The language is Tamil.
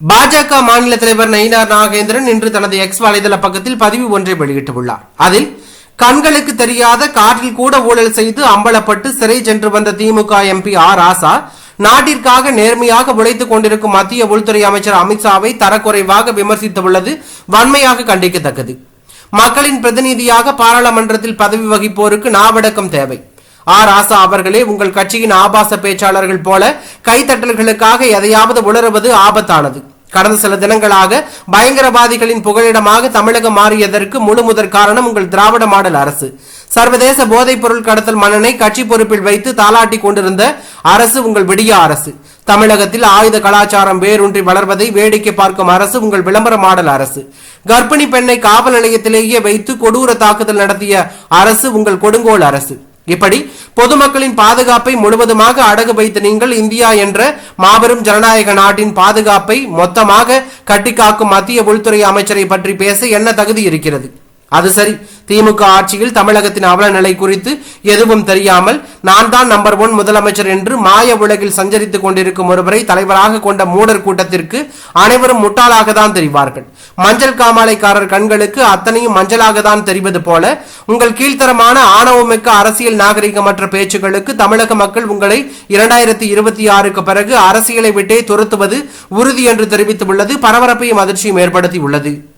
பாஜக மாநில தலைவர் நயினார் நாகேந்திரன் இன்று தனது எக்ஸ் வலைதள பக்கத்தில் பதிவு ஒன்றை வெளியிட்டுள்ளார். அதில் கண்களுக்கு தெரியாத காற்றில் கூட ஊழல் செய்து அம்பலப்பட்டு சிறை சென்று வந்த திமுக எம்பி ஆர் ராசா நாட்டிற்காக நேர்மையாக உழைத்துக் கொண்டிருக்கும் மத்திய உள்துறை அமைச்சர் அமித்ஷாவை தரக்குறைவாக விமர்சித்துள்ளது வன்மையாக கண்டிக்கத்தக்கது. மக்களின் பிரதிநிதியாக பாராளுமன்றத்தில் பதவி வகிப்போருக்கு நாவடக்கம் தேவை. ஆர் ராசா அவர்களே உங்கள் கட்சியின் ஆபாச பேச்சாளர்கள் போல கைத்தட்டல்களுக்காக எதையாவது உணருவது ஆபத்தானது. கடந்த சில தினங்களாக பயங்கரவாதிகளின் புகலிடமாக தமிழகம் மாறியதற்கு முழு முதற் காரணம் உங்கள் திராவிட மாடல் அரசு. சர்வதேச போதைப் பொருள் கடத்தல் மன்னனை கட்சி பொறுப்பில் வைத்து தாளாட்டி கொண்டிருந்த அரசு உங்கள் விடிய அரசு. தமிழகத்தில் ஆயுத கலாச்சாரம் வேரூன்றி வளர்வதை வேடிக்கை பார்க்கும் அரசு உங்கள் விளம்பர மாடல் அரசு. கர்ப்பிணி பெண்ணை காவல் நிலையத்திலேயே வைத்து கொடூர தாக்குதல் நடத்திய அரசு உங்கள் கொடுங்கோல் அரசு. இப்படி பொதுமக்களின் பாதுகாப்பை முழுவதுமாக அடகு வைத்த நீங்கள் இந்தியா என்ற மாபெரும் ஜனநாயக நாட்டின் பாதுகாப்பை மொத்தமாக கட்டிக்காக்கும் மத்திய உள்துறை அமைச்சரை பற்றி பேச என்ன தகுதி இருக்கிறது? அது சரி. திமுக ஆட்சியில் தமிழகத்தின் அவல நிலை குறித்து எதுவும் தெரியாமல் நான் தான் நம்பர் ஒன் முதலமைச்சர் என்று மாய உலகில் சஞ்சரித்துக் கொண்டிருக்கும் ஒருவரை தலைவராக கொண்ட மூடர் கூட்டத்திற்கு அனைவரும் முட்டாளாக தான் தெரிவார்கள். மஞ்சள் காமாலைக்காரர் கண்களுக்கு அத்தனையும் மஞ்சளாக தான் தெரிவது போல உங்கள் கீழ்த்தரமான ஆணவமிக்க அரசியல் நாகரிகமற்ற பேச்சுகளுக்கு தமிழக மக்கள் உங்களை இரண்டாயிரத்தி இருபத்தி ஆறுக்கு பிறகு அரசியலை விட்டே துரத்துவது உறுதி என்று தெரிவித்துள்ளது. பரபரப்பையும் அதிர்ச்சியும் ஏற்படுத்தி உள்ளது